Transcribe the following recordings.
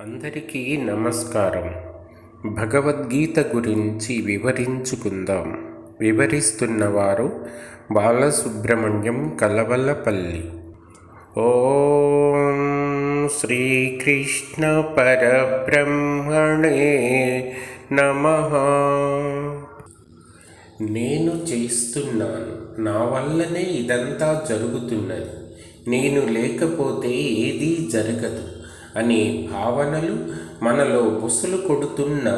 అందరికీ నమస్కారం. భగవద్గీత గురించి వివరించుకుందాం. వివరిస్తున్నవారు బాలసుబ్రహ్మణ్యం కలవలపల్లి. ఓం శ్రీకృష్ణ పరబ్రహ్మణే నమ. నేను చేస్తున్నాను. నా వల్లనే ఇదంతా జరుగుతున్నది. నేను లేకపోతే ఏదీ జరగదు. అనే భావనలు మనలో బుసలు కొడుతున్న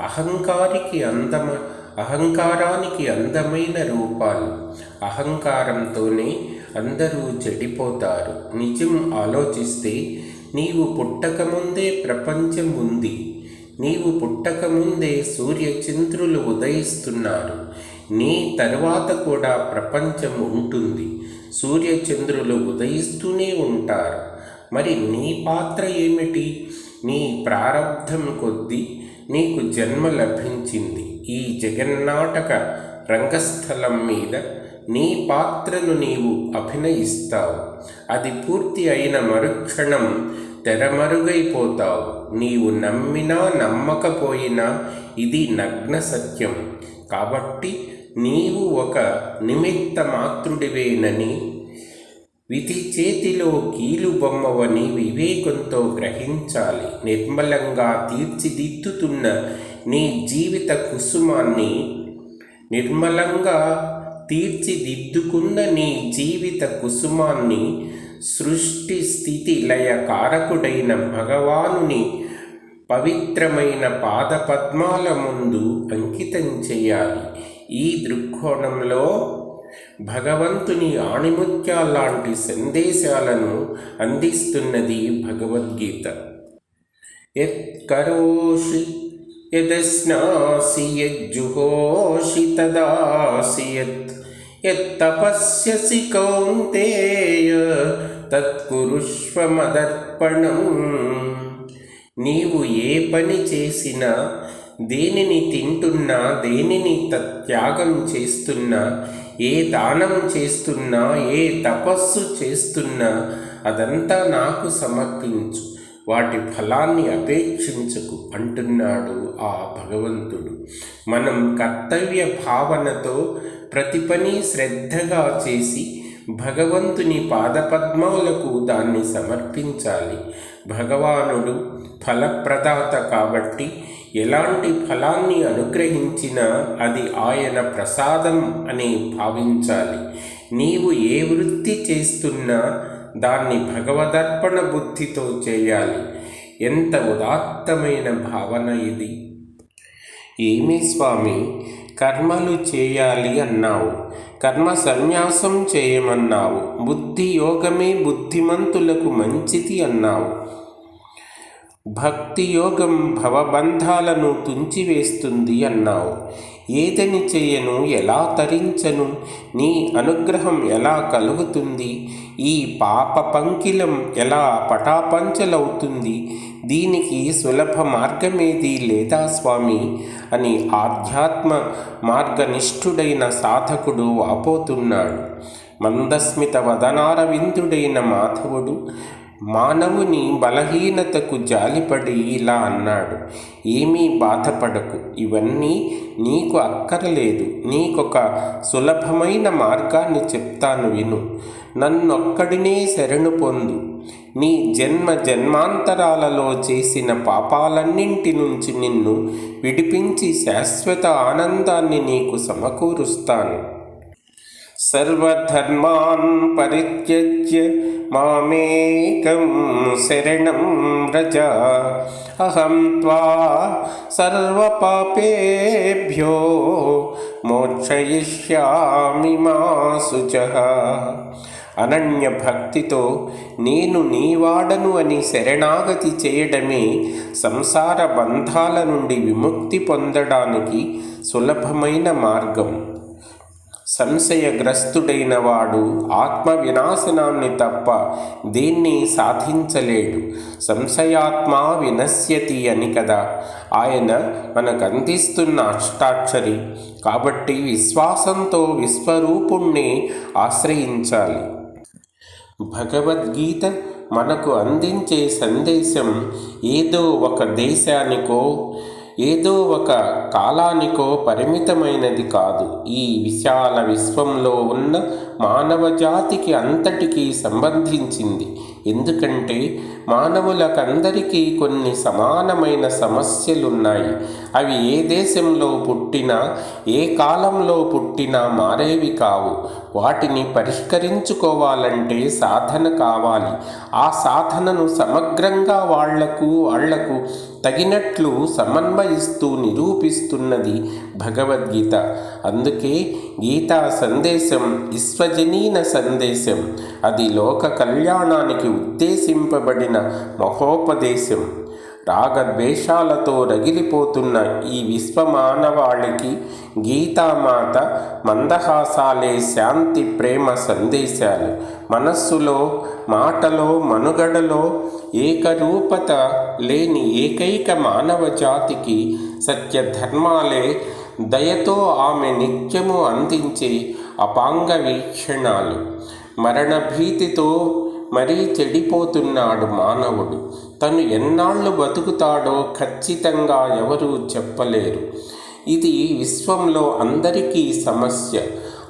అహంకారికి అందమ అహంకారానికి అందమైన రూపాలు. అహంకారంతోనే అందరూ చెడిపోతారు. నిజం ఆలోచిస్తే నీవు పుట్టకముందే ప్రపంచం ఉంది. నీవు పుట్టకముందే సూర్యచంద్రులు ఉదయిస్తున్నారు. నీ తర్వాత కూడా ప్రపంచం ఉంటుంది. సూర్యచంద్రులు ఉదయిస్తూనే ఉంటారు. మరి నీ పాత్ర ఏమిటి? నీ ప్రారంధం కొద్దీ నీకు జన్మ లభించింది. ఈ జగన్నాటక రంగస్థలం మీద నీ పాత్రను నీవు అభినయిస్తావు. అది పూర్తి అయిన మరుక్షణం తెరమరుగైపోతావు. నీవు నమ్మినా నమ్మకపోయినా ఇది నగ్న సత్యం. కాబట్టి నీవు ఒక నిమిత్త మాతృడివేనని విధి చేతిలో కీలు బొమ్మవని వివేకంతో గ్రహించాలి. నిర్మలంగా తీర్చిదిద్దుతున్న నీ జీవిత కుసుమాన్ని నిర్మలంగా తీర్చిదిద్దుకున్న నీ జీవిత కుసుమాన్ని సృష్టి స్థితి లయ కారకుడైన భగవానుని పవిత్రమైన పాదపద్మాల ముందు అంకితం చేయాలి. ఈ దృక్కోణంలో భగవంతుని ఆణిముత్యాలాంటి సందేశాలను అందిస్తున్నది భగవద్గీత. యత్కరోషి యదస్నాసి యజ్జుహోషి తదాసి యత్ యత్తపస్యసి కౌంతేయ తత్కురుష్వ మదర్పణం నీవు ఏ పని చేసినా దేనిని తింటున్నా దేనిని త్యాగం చేస్తున్నా ఏ దానం చేస్తున్నా ఏ తపస్సు చేస్తున్నా అదంతా నాకు సమర్పించు. వాటి ఫలాన్ని అపేక్షించకు అంటున్నాడు ఆ భగవంతుడు. మనం కర్తవ్య భావనతో ప్రతి పని శ్రద్ధగా చేసి భగవంతుని పాదపద్మములకు దాన్ని సమర్పించాలి. భగవానుడు ఫలప్రదాత కాబట్టి ఎలాంటి ఫలాన్ని అనుగ్రహించినా అది ఆయన ప్రసాదం అని భావించాలి. నీవు ఏ వృత్తి చేస్తున్నా దాన్ని భగవదర్పణ బుద్ధితో చేయాలి. ఎంత ఉదాత్తమైన భావన ఇది. ఏమి స్వామి? కర్మలు చేయాలి అన్నావు. కర్మ సన్యాసం చేయమన్నావు. బుద్ధి యోగమే బుద్ధిమంతులకు మంచిది అన్నావు. భక్తి యోగం భవబంధాలను తుంచివేస్తుంది అన్నావు. ఏదని చేయను ఎలా తరించను నీ అనుగ్రహం ఎలా కలుగుతుంది ఈ పాప పంకిలం ఎలా పటాపంచలవుతుంది దీనికి సులభ మార్గమేది లేదా స్వామి? అని ఆధ్యాత్మ మార్గనిష్ఠుడైన సాధకుడు వాపోతున్నాడు. మందస్మిత వదనారవిందుడైన మాధవుడు మానవుని బలహీనతకు జాలిపడి ఇలా అన్నాడు. ఏమీ బాధపడకు. ఇవన్నీ నీకు అక్కరలేదు. నీకొక సులభమైన మార్గాన్ని చెప్తాను విను. నన్నొక్కడినే శరణు పొందు. నీ జన్మ జన్మాంతరాలలో చేసిన పాపాలన్నింటి నుంచి నిన్ను విడిపించి శాశ్వత ఆనందాన్ని నీకు సమకూరుస్తాను. సర్వధర్మాన్ పరిత్యజ్య మామేకం శరణం వ్రజ అహం త్వా సర్వపాపేభ్యో మోక్షయిష్యామి మా శుచ అనన్య భక్తితో నేను నీవాడను అని శరణాగతి చేయడమే సంసార బంధాల నుండి విముక్తి పొందడానికి సులభమైన మార్గం. సంశయగ్రస్తుడైన వాడు ఆత్మ వినాశనాన్ని తప్ప దేన్ని సాధించలేడు. సంశయాత్మా వినశ్యతి అని కదా. ఆయన మనకు అందిస్తున్న అష్టాక్షరి. కాబట్టి విశ్వాసంతో విశ్వరూపుణ్ణి ఆశ్రయించాలి. భగవద్గీత మనకు అందించే సందేశం ఏదో ఒక దేశానికో ఏదో ఒక కాలానికో పరిమితమైనది కాదు. ఈ విశాల విశ్వంలో ఉన్న మానవ జాతికి అంతటికీ సంబంధించింది. ఎందుకంటే మానవులకందరికీ కొన్ని సమానమైన సమస్యలున్నాయి. అవి ఏ దేశంలో పుట్టినా ఏ కాలంలో పుట్టినా మారేవి కావు. వాటిని పరిష్కరించుకోవాలంటే సాధన కావాలి. ఆ సాధనను సమగ్రంగా వాళ్ళకు వాళ్ళకు తగినట్లు సమన్వయిస్తూ నిరూపిస్తున్నది భగవద్గీత. అందుకే గీతా సందేశం విశ్వజనీన సందేశం. అది లోక కళ్యాణానికి ఉద్దేశింపబడిన మహోపదేశం. రాగద్వేషాలతో రగిలిపోతున్న ఈ విశ్వమానవాళికి గీతామాత మందహాసాలే శాంతి ప్రేమ సందేశాలు. మనస్సులో మాటలో మనుగడలో ఏకరూపత లేని ఏకైక మానవ జాతికి సత్యధర్మాలే దయతో ఆమె నిత్యము అందించే అపాంగ వీక్షణాలు. మరణభీతితో మరీ చెడిపోతున్నాడు మానవుడు. తను ఎన్నాళ్ళు బతుకుతాడో ఖచ్చితంగా ఎవరూ చెప్పలేరు. ఇది విశ్వంలో అందరికీ సమస్య.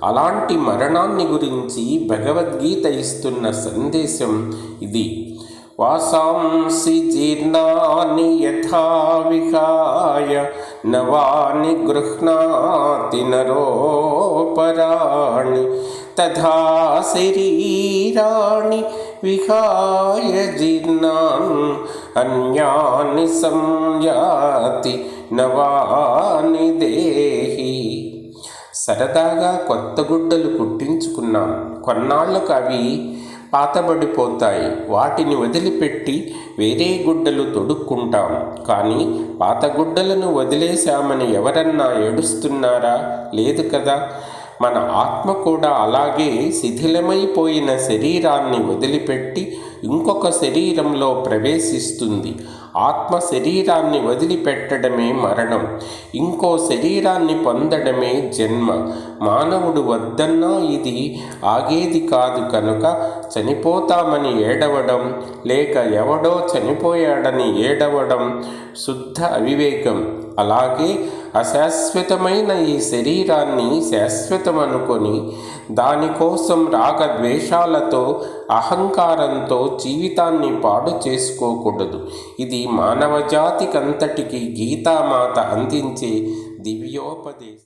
అలాంటి మరణాన్ని గురించి భగవద్గీత ఇస్తున్న సందేశం ఇది. వాసాంసి జీర్ణాని యథా విహాయ నవాని గృహ్ణాతి నరోపరాణి తథా శరీరాణి విహాయ జీర్ణాన్ అన్యాని సంయాతి నవాని దేహి. సరదాగా కొత్త గుడ్డలు కుట్టించుకున్నాం కొన్నాళ్ళకు అవి పాతబడిపోతాయి. వాటిని వదిలిపెట్టి వేరే గుడ్డలు తొడుక్కుంటాం. కానీ పాత గుడ్డలను వదిలేశామని ఎవరన్నా ఏడుస్తున్నారా? లేదు కదా. మన ఆత్మ కూడా అలాగే శిథిలమైపోయిన శరీరాన్ని వదిలిపెట్టి ఇంకొక శరీరంలో ప్రవేశిస్తుంది. ఆత్మ శరీరాన్ని వదిలిపెట్టడమే మరణం. ఇంకో శరీరాన్ని పొందడమే జన్మ. మానవుడు వద్దన్నా ఇది ఆగేది కాదు కనుక చనిపోతామని ఏడవడం లేక ఎవడో చనిపోయాడని ఏడవడం శుద్ధ అవివేకం. అలాగే అశాశ్వతమైన ఈ శరీరాన్ని శాశ్వతమనుకొని దానికోసం రాగద్వేషాలతో అహంకారంతో జీవితాన్ని పాడు చేసుకోకూడదు. ఇది మానవజాతికంతటికి గీతామాత అందించే దివ్యోపదేశం.